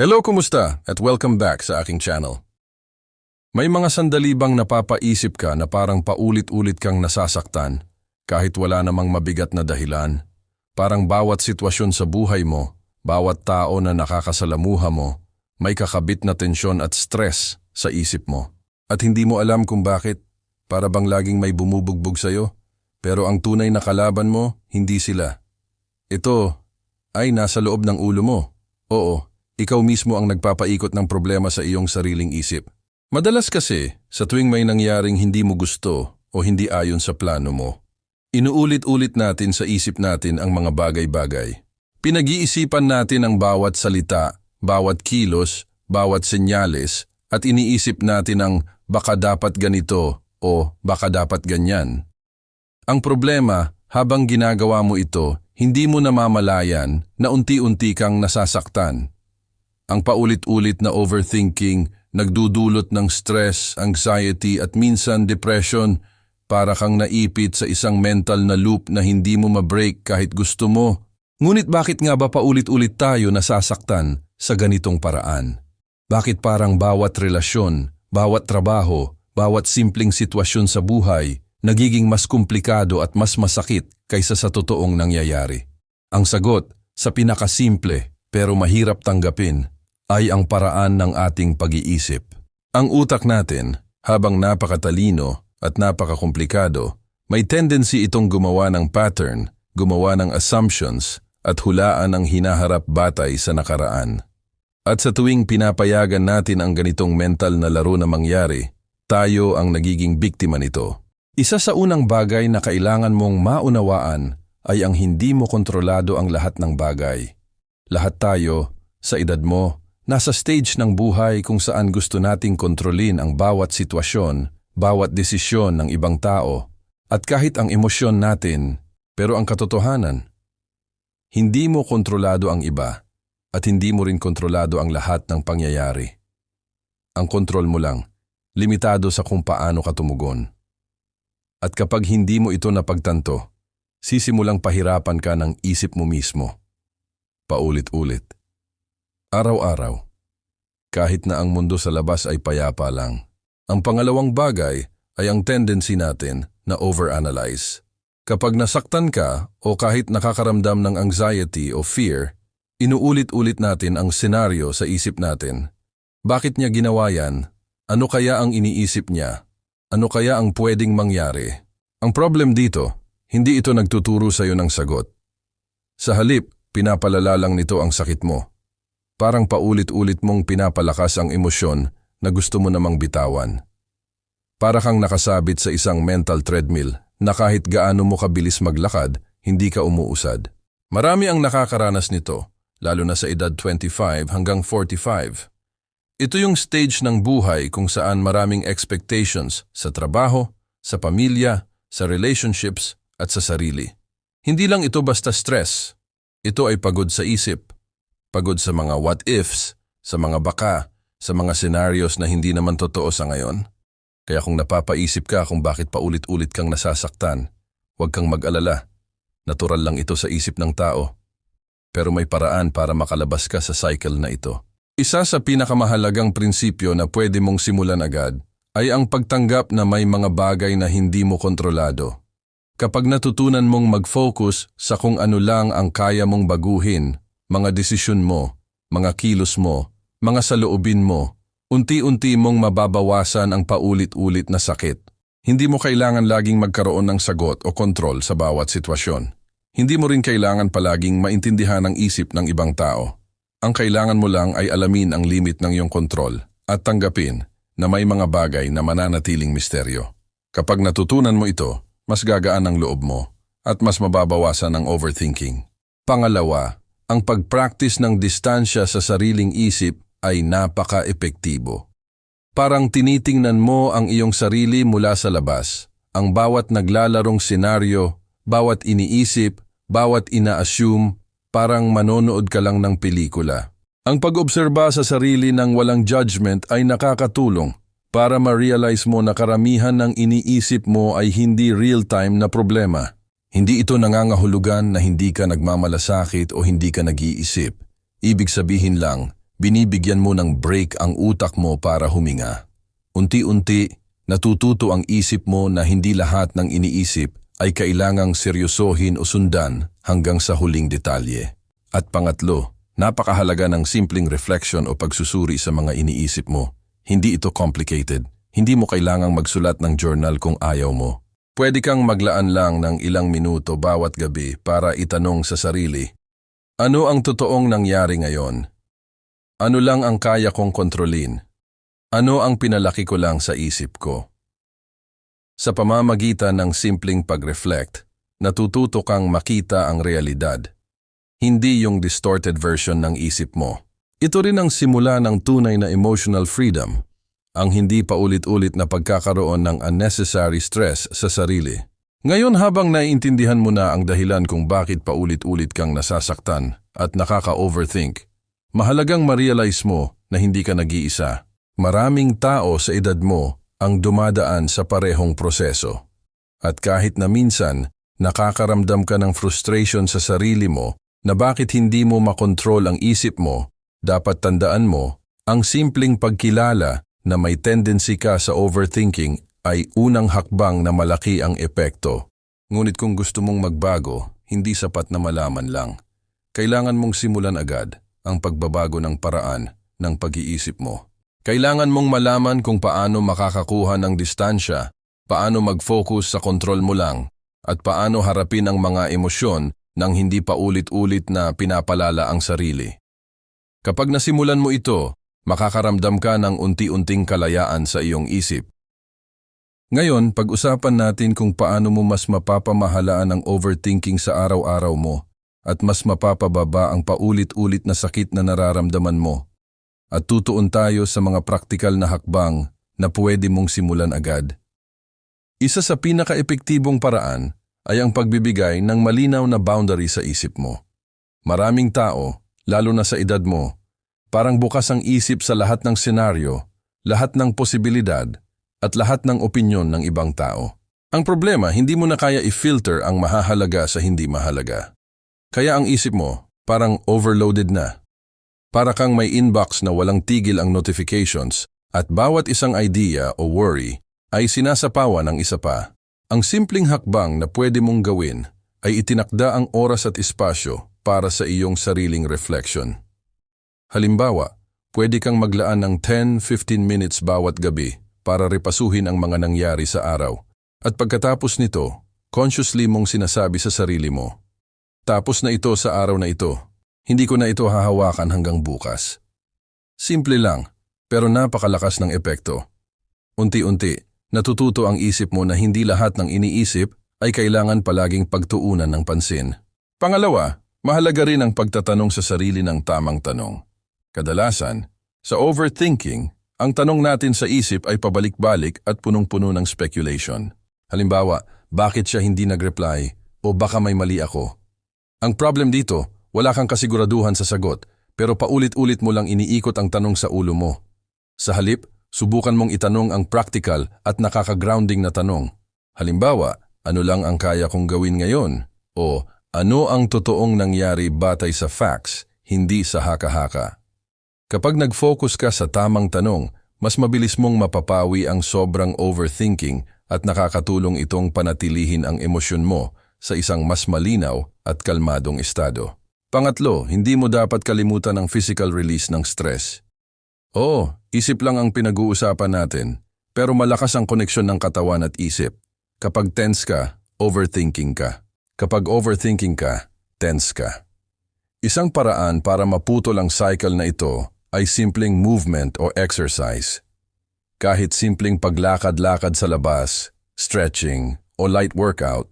Hello, kumusta? At welcome back sa aking channel. May mga sandali bang napapaisip ka na parang paulit-ulit kang nasasaktan kahit wala namang mabigat na dahilan? Parang bawat sitwasyon sa buhay mo, bawat tao na nakakasalamuha mo, may kakabit na tensyon at stress sa isip mo. At hindi mo alam kung bakit, para bang laging may bumubugbog sa'yo, pero ang tunay na kalaban mo, hindi sila. Ito ay nasa loob ng ulo mo. Oo, ikaw mismo ang nagpapaikot ng problema sa iyong sariling isip. Madalas kasi, sa tuwing may nangyaring hindi mo gusto o hindi ayon sa plano mo, inuulit-ulit natin sa isip natin ang mga bagay-bagay. Pinag-iisipan natin ang bawat salita, bawat kilos, bawat senyales, at iniisip natin ang baka dapat ganito o baka dapat ganyan. Ang problema, habang ginagawa mo ito, hindi mo namamalayan na unti-unti kang nasasaktan. Ang paulit-ulit na overthinking, nagdudulot ng stress, anxiety at minsan depression para kang naipit sa isang mental na loop na hindi mo mabreak kahit gusto mo. Ngunit bakit nga ba paulit-ulit tayo nasasaktan sa ganitong paraan? Bakit parang bawat relasyon, bawat trabaho, bawat simpleng sitwasyon sa buhay nagiging mas komplikado at mas masakit kaysa sa totoong nangyayari? Ang sagot, sa pinakasimple pero mahirap tanggapin, ay ang paraan ng ating pag-iisip. Ang utak natin, habang napakatalino at napakakomplikado, may tendency itong gumawa ng pattern, gumawa ng assumptions, at hulaan ang hinaharap batay sa nakaraan. At sa tuwing pinapayagan natin ang ganitong mental na laro na mangyari, tayo ang nagiging biktima nito. Isa sa unang bagay na kailangan mong maunawaan ay ang hindi mo kontrolado ang lahat ng bagay. Lahat tayo, sa edad mo, Nasa stage ng buhay kung saan gusto nating kontrolin ang bawat sitwasyon, bawat desisyon ng ibang tao, at kahit ang emosyon natin, pero ang katotohanan, hindi mo kontrolado ang iba at hindi mo rin kontrolado ang lahat ng pangyayari. Ang kontrol mo lang, limitado sa kung paano ka tumugon. At kapag hindi mo ito napagtanto, sisimulang pahirapan ka ng isip mo mismo. Paulit-ulit. Araw-araw. Kahit na ang mundo sa labas ay payapa lang. Ang pangalawang bagay ay ang tendency natin na overanalyze. Kapag nasaktan ka o kahit nakakaramdam ng anxiety o fear, inuulit-ulit natin ang senaryo sa isip natin. Bakit niya ginawa yan? Ano kaya ang iniisip niya? Ano kaya ang pwedeng mangyari? Ang problem dito, hindi ito nagtuturo sa iyo ng sagot. Sa halip, pinapalala lang nito ang sakit mo. Parang paulit-ulit mong pinapalakas ang emosyon na gusto mo namang bitawan. Para kang nakasabit sa isang mental treadmill na kahit gaano mo kabilis maglakad, hindi ka umuusad. Marami ang nakakaranas nito, lalo na sa edad 25 hanggang 45. Ito yung stage ng buhay kung saan maraming expectations sa trabaho, sa pamilya, sa relationships at sa sarili. Hindi lang ito basta stress. Ito ay pagod sa isip, Pagod sa mga what-ifs, sa mga baka, sa mga scenarios na hindi naman totoo sa ngayon. Kaya kung napapaisip ka kung bakit paulit-ulit kang nasasaktan, huwag kang mag-alala. Natural lang ito sa isip ng tao. Pero may paraan para makalabas ka sa cycle na ito. Isa sa pinakamahalagang prinsipyo na pwede mong simulan agad ay ang pagtanggap na may mga bagay na hindi mo kontrolado. Kapag natutunan mong mag-focus sa kung ano lang ang kaya mong baguhin mga desisyon mo, mga kilos mo, mga saloobin mo, unti-unti mong mababawasan ang paulit-ulit na sakit. Hindi mo kailangan laging magkaroon ng sagot o kontrol sa bawat sitwasyon. Hindi mo rin kailangan palaging maintindihan ang isip ng ibang tao. Ang kailangan mo lang ay alamin ang limit ng iyong kontrol at tanggapin na may mga bagay na mananatiling misteryo. Kapag natutunan mo ito, mas gagaan ang loob mo at mas mababawasan ang overthinking. Pangalawa, ang pag-practice ng distansya sa sariling isip ay napaka-epektibo. Parang tinitingnan mo ang iyong sarili mula sa labas, ang bawat naglalarong senaryo, bawat iniisip, bawat ina-assume, parang manonood ka lang ng pelikula. Ang pag-obserba sa sarili ng walang judgment ay nakakatulong para ma-realize mo na karamihan ng iniisip mo ay hindi real-time na problema. Hindi ito nangangahulugan na hindi ka nagmamalasakit o hindi ka nag-iisip. Ibig sabihin lang, binibigyan mo ng break ang utak mo para huminga. Unti-unti, natututo ang isip mo na hindi lahat ng iniisip ay kailangang seryosohin o sundan hanggang sa huling detalye. At pangatlo, napakahalaga ng simpleng reflection o pagsusuri sa mga iniisip mo. Hindi ito complicated. Hindi mo kailangang magsulat ng journal kung ayaw mo. Pwede kang maglaan lang ng ilang minuto bawat gabi para itanong sa sarili, ano ang totoong nangyari ngayon? Ano lang ang kaya kong kontrolin? Ano ang pinalaki ko lang sa isip ko? Sa pamamagitan ng simpleng pag-reflect, natututo kang makita ang realidad, hindi yung distorted version ng isip mo. Ito rin ang simula ng tunay na emotional freedom, ang hindi pa ulit-ulit na pagkakaroon ng unnecessary stress sa sarili. Ngayon habang naiintindihan mo na ang dahilan kung bakit paulit-ulit kang nasasaktan at nakaka-overthink, mahalagang ma-realize mo na hindi ka nag-iisa. Maraming tao sa edad mo ang dumadaan sa parehong proseso. At kahit na minsan, nakakaramdam ka ng frustration sa sarili mo na bakit hindi mo makontrol ang isip mo, dapat tandaan mo, ang simpleng pagkilala na may tendency ka sa overthinking ay unang hakbang na malaki ang epekto. Ngunit kung gusto mong magbago, hindi sapat na malaman lang. Kailangan mong simulan agad ang pagbabago ng paraan ng pag-iisip mo. Kailangan mong malaman kung paano makakakuha ng distansya, paano mag-focus sa kontrol mo lang, at paano harapin ang mga emosyon nang hindi pa ulit-ulit na pinapalala ang sarili. Kapag nasimulan mo ito, makakaramdam ka ng unti-unting kalayaan sa iyong isip. Ngayon, pag-usapan natin kung paano mo mas mapapamahalaan ang overthinking sa araw-araw mo at mas mapapababa ang paulit-ulit na sakit na nararamdaman mo. At tutuon tayo sa mga praktikal na hakbang na pwede mong simulan agad. Isa sa pinaka-epektibong paraan ay ang pagbibigay ng malinaw na boundary sa isip mo. Maraming tao, lalo na sa edad mo, parang bukas ang isip sa lahat ng senaryo, lahat ng posibilidad, at lahat ng opinyon ng ibang tao. Ang problema, hindi mo na kaya i-filter ang mahahalaga sa hindi mahalaga. Kaya ang isip mo, parang overloaded na. Para kang may inbox na walang tigil ang notifications at bawat isang idea o worry ay sinasapawan ng isa pa. Ang simpleng hakbang na pwede mong gawin ay itinakda ang oras at espasyo para sa iyong sariling reflection. Halimbawa, pwede kang maglaan ng 10-15 minutes bawat gabi para repasuhin ang mga nangyari sa araw. At pagkatapos nito, consciously mong sinasabi sa sarili mo, Tapos na ito sa araw na ito. Hindi ko na ito hahawakan hanggang bukas. Simple lang, pero napakalakas ng epekto. Unti-unti, natututo ang isip mo na hindi lahat ng iniisip ay kailangan palaging pagtuunan ng pansin. Pangalawa, mahalaga rin ang pagtatanong sa sarili ng tamang tanong. Kadalasan, sa overthinking, ang tanong natin sa isip ay pabalik-balik at punong-puno ng speculation. Halimbawa, bakit siya hindi nag-reply o baka may mali ako? Ang problem dito, wala kang kasiguraduhan sa sagot pero paulit-ulit mo lang iniikot ang tanong sa ulo mo. Sa halip, subukan mong itanong ang practical at nakaka-grounding na tanong. Halimbawa, ano lang ang kaya kong gawin ngayon? O ano ang totoong nangyari batay sa facts, hindi sa haka-haka? Kapag nag-focus ka sa tamang tanong, mas mabilis mong mapapawi ang sobrang overthinking at nakakatulong itong panatilihin ang emosyon mo sa isang mas malinaw at kalmadong estado. Pangatlo, hindi mo dapat kalimutan ang physical release ng stress. Oo, isip lang ang pinag-uusapan natin, pero malakas ang koneksyon ng katawan at isip. Kapag tense ka, overthinking ka. Kapag overthinking ka, tense ka. Isang paraan para maputol ang cycle na ito ay simpleng movement o exercise. Kahit simpleng paglakad-lakad sa labas, stretching, o light workout,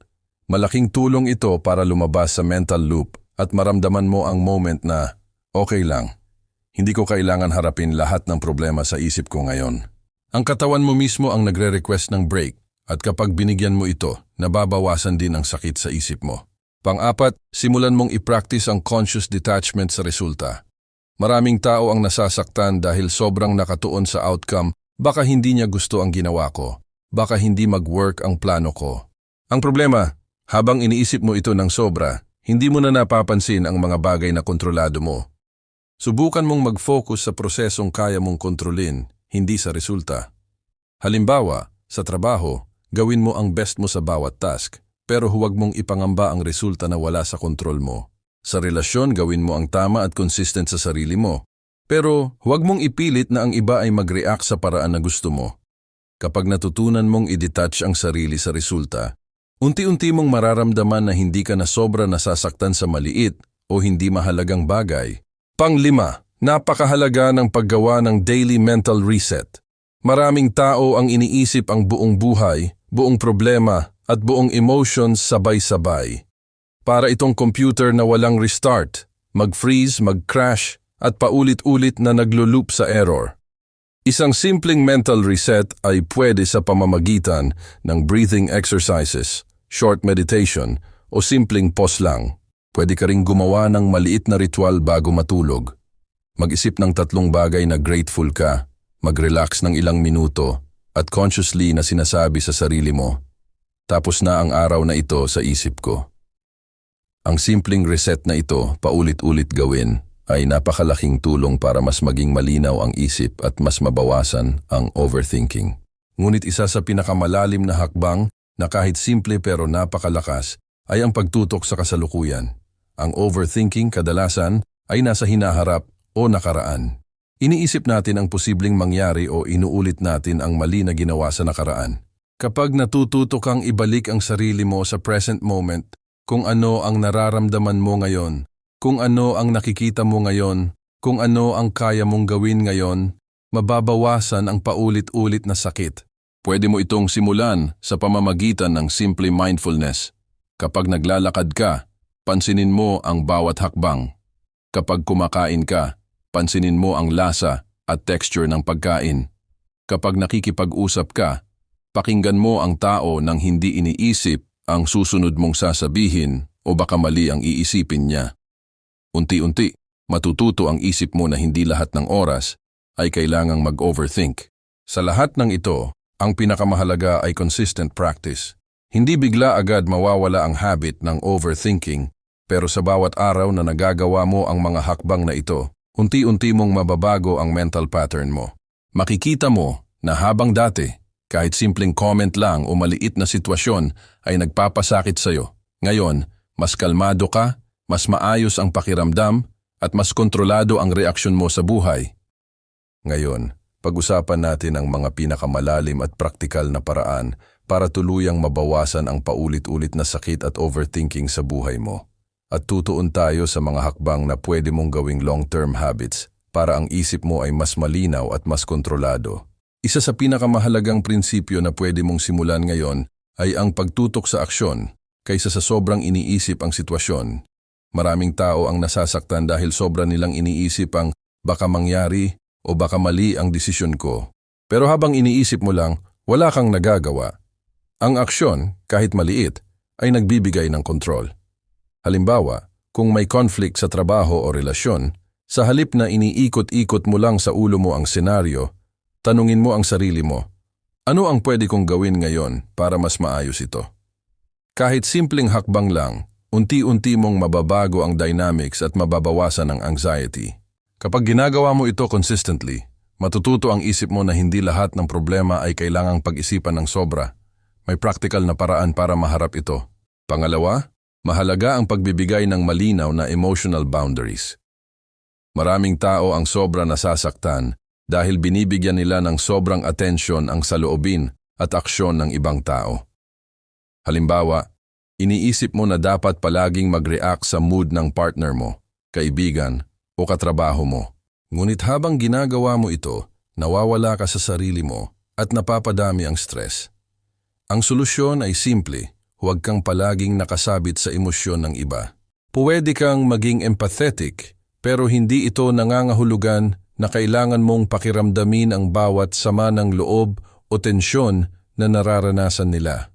malaking tulong ito para lumabas sa mental loop at maramdaman mo ang moment na, okay lang, hindi ko kailangan harapin lahat ng problema sa isip ko ngayon. Ang katawan mo mismo ang nagre-request ng break at kapag binigyan mo ito, nababawasan din ang sakit sa isip mo. Pang-apat, simulan mong i-practice ang conscious detachment sa resulta. Maraming tao ang nasasaktan dahil sobrang nakatuon sa outcome, baka hindi niya gusto ang ginawa ko, baka hindi mag-work ang plano ko. Ang problema, habang iniisip mo ito ng sobra, hindi mo na napapansin ang mga bagay na kontrolado mo. Subukan mong mag-focus sa prosesong kaya mong kontrolin, hindi sa resulta. Halimbawa, sa trabaho, gawin mo ang best mo sa bawat task, pero huwag mong ipangamba ang resulta na wala sa kontrol mo. Sa relasyon, gawin mo ang tama at consistent sa sarili mo. Pero huwag mong ipilit na ang iba ay mag-react sa paraan na gusto mo. Kapag natutunan mong i-detach ang sarili sa resulta, unti-unti mong mararamdaman na hindi ka na sobra nasasaktan sa maliit o hindi mahalagang bagay. Panglima, napakahalaga ng paggawa ng daily mental reset. Maraming tao ang iniisip ang buong buhay, buong problema at buong emotions sabay-sabay. Para itong computer na walang restart, mag-freeze, mag-crash at paulit-ulit na naglo-loop sa error. Isang simpleng mental reset ay pwede sa pamamagitan ng breathing exercises, short meditation o simpleng pause lang. Pwede ka ring gumawa ng maliit na ritual bago matulog. Mag-isip ng tatlong bagay na grateful ka, mag-relax ng ilang minuto at consciously na sinasabi sa sarili mo, tapos na ang araw na ito sa isip ko. Ang simpleng reset na ito paulit-ulit gawin ay napakalaking tulong para mas maging malinaw ang isip at mas mabawasan ang overthinking. Ngunit isa sa pinakamalalim na hakbang na kahit simple pero napakalakas ay ang pagtutok sa kasalukuyan. Ang overthinking kadalasan ay nasa hinaharap o nakaraan. Iniisip natin ang posibleng mangyari o inuulit natin ang mali na ginawa sa nakaraan. Kapag natututo kang ibalik ang sarili mo sa present moment, kung ano ang nararamdaman mo ngayon, kung ano ang nakikita mo ngayon, kung ano ang kaya mong gawin ngayon, mababawasan ang paulit-ulit na sakit. Pwede mo itong simulan sa pamamagitan ng simple mindfulness. Kapag naglalakad ka, pansinin mo ang bawat hakbang. Kapag kumakain ka, pansinin mo ang lasa at texture ng pagkain. Kapag nakikipag-usap ka, pakinggan mo ang tao nang hindi iniisip ang susunod mong sasabihin o baka mali ang iisipin niya. Unti-unti, matututo ang isip mo na hindi lahat ng oras ay kailangang mag-overthink. Sa lahat ng ito, ang pinakamahalaga ay consistent practice. Hindi bigla agad mawawala ang habit ng overthinking, pero sa bawat araw na nagagawa mo ang mga hakbang na ito, unti-unti mong mababago ang mental pattern mo. Makikita mo na habang dati, kahit simpleng comment lang o maliit na sitwasyon ay nagpapasakit sa'yo, ngayon, mas kalmado ka, mas maayos ang pakiramdam, at mas kontrolado ang reaksyon mo sa buhay. Ngayon, pag-usapan natin ang mga pinakamalalim at praktikal na paraan para tuluyang mabawasan ang paulit-ulit na sakit at overthinking sa buhay mo. At tutuon tayo sa mga hakbang na pwede mong gawing long-term habits para ang isip mo ay mas malinaw at mas kontrolado. Isa sa pinakamahalagang prinsipyo na pwede mong simulan ngayon ay ang pagtutok sa aksyon kaysa sa sobrang iniisip ang sitwasyon. Maraming tao ang nasasaktan dahil sobra nilang iniisip ang baka mangyari o baka mali ang desisyon ko. Pero habang iniisip mo lang, wala kang nagagawa. Ang aksyon, kahit maliit, ay nagbibigay ng kontrol. Halimbawa, kung may conflict sa trabaho o relasyon, sa halip na iniikot-ikot mo lang sa ulo mo ang senaryo, tanungin mo ang sarili mo, ano ang pwede kong gawin ngayon para mas maayos ito? Kahit simpleng hakbang lang, unti-unti mong mababago ang dynamics at mababawasan ang anxiety. Kapag ginagawa mo ito consistently, matututo ang isip mo na hindi lahat ng problema ay kailangang pag-isipan ng sobra. May practical na paraan para maharap ito. Pangalawa, mahalaga ang pagbibigay ng malinaw na emotional boundaries. Maraming tao ang sobra nasasaktan dahil binibigyan nila ng sobrang atensyon ang saloobin at aksyon ng ibang tao. Halimbawa, iniisip mo na dapat palaging mag-react sa mood ng partner mo, kaibigan o katrabaho mo. Ngunit habang ginagawa mo ito, nawawala ka sa sarili mo at napapadami ang stress. Ang solusyon ay simple, huwag kang palaging nakasabit sa emosyon ng iba. Pwede kang maging empathetic, pero hindi ito nangangahulugan na kailangan mong pakiramdamin ang bawat sama ng loob o tensyon na nararanasan nila.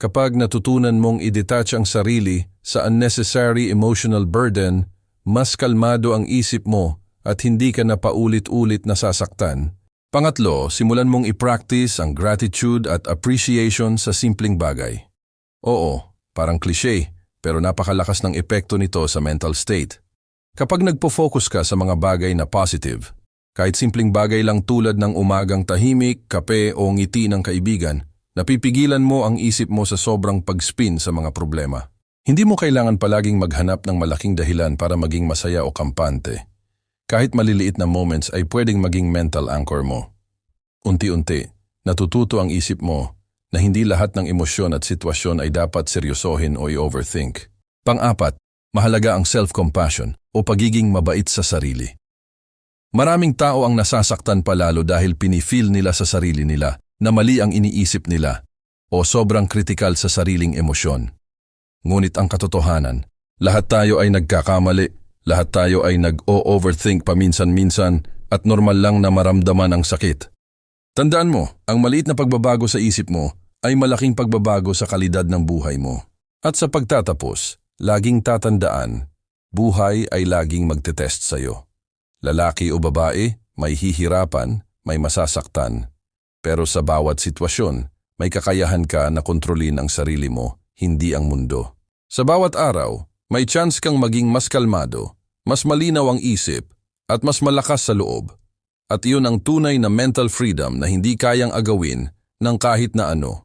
Kapag natutunan mong i-detach ang sarili sa unnecessary emotional burden, mas kalmado ang isip mo at hindi ka na paulit-ulit nasasaktan. Pangatlo, simulan mong i-practice ang gratitude at appreciation sa simpleng bagay. Oo, parang cliche, pero napakalakas ng epekto nito sa mental state. Kapag nagpo-focus ka sa mga bagay na positive, kahit simpleng bagay lang tulad ng umagang tahimik, kape o ngiti ng kaibigan, napipigilan mo ang isip mo sa sobrang pag-spin sa mga problema. Hindi mo kailangan palaging maghanap ng malaking dahilan para maging masaya o kampante. Kahit maliliit na moments ay pwedeng maging mental anchor mo. Unti-unti, natututo ang isip mo na hindi lahat ng emosyon at sitwasyon ay dapat seryosohin o i-overthink. Pang-apat, mahalaga ang self-compassion o pagiging mabait sa sarili. Maraming tao ang nasasaktan palalo dahil pinifeel nila sa sarili nila na mali ang iniisip nila o sobrang kritikal sa sariling emosyon. Ngunit ang katotohanan, lahat tayo ay nagkakamali, lahat tayo ay nag-o-overthink paminsan-minsan at normal lang na maramdaman ang sakit. Tandaan mo, ang maliit na pagbabago sa isip mo ay malaking pagbabago sa kalidad ng buhay mo. At sa pagtatapos, laging tatandaan, buhay ay laging magtetest sa'yo. Lalaki o babae, may hihirapan, may masasaktan. Pero sa bawat sitwasyon, may kakayahan ka na kontrolin ang sarili mo, hindi ang mundo. Sa bawat araw, may chance kang maging mas kalmado, mas malinaw ang isip, at mas malakas sa loob. At iyon ang tunay na mental freedom na hindi kayang agawin ng kahit na ano.